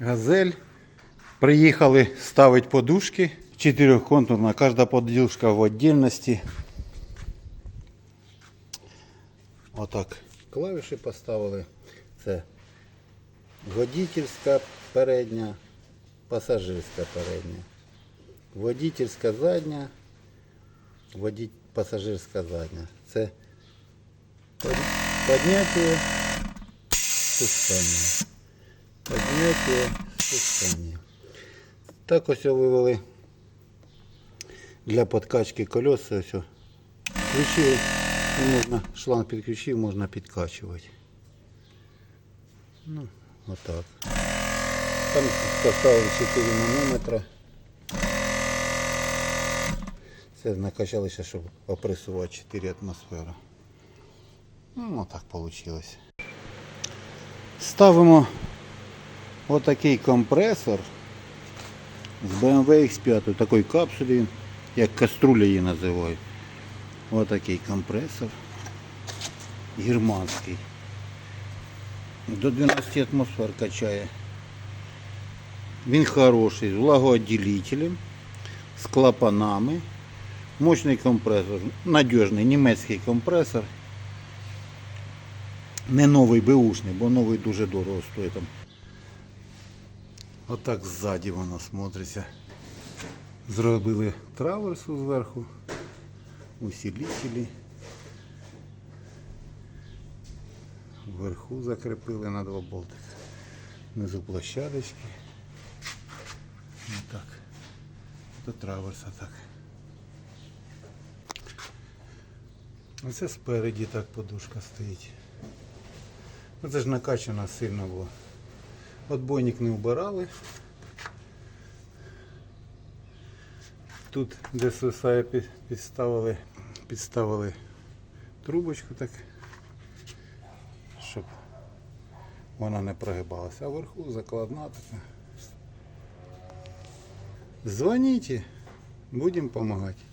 Газель. Приїхали ставити подушки. Чотирьохконтурна, кожна подушка в віддільності. Отак. Клавіші поставили. Це водительська передня, пасажирська передня. Водительська задня, воді... пасажирська задня. Це под- підняття, спускання. Підняття. Так ось вивели для подкачки колес. Ось включили. І можна, шланг підключив, можна підкачувати. Ну, отак. Там поставили 4 манометра. Це накачалися, щоб опресувати 4 атмосфери. Ну, отак вийшло. Ставимо отакий компресор з BMW X5, такої капсулі, як каструля її називають. Отакий компресор. Германський. До 12 атмосфер качає. Він хороший, з влагоотделителем, з клапанами. Мощний компресор, надіжний німецький компресор. Не новий беушний, бо новий дуже дорого стоїть там. Отак ззаді воно смотриться. Зробили траверсу зверху, усилителі. Вверху закріпили на два болтика. Внизу площадочки. Отак. До траверса так. Оце спереді так подушка стоїть. Оце ж накачана сильно було. Отбойник не вбирали. Тут, де свисає, підставили, підставили трубочку так, щоб вона не прогибалася. А вверху закладна така. Дзвоніть, будемо допомагати.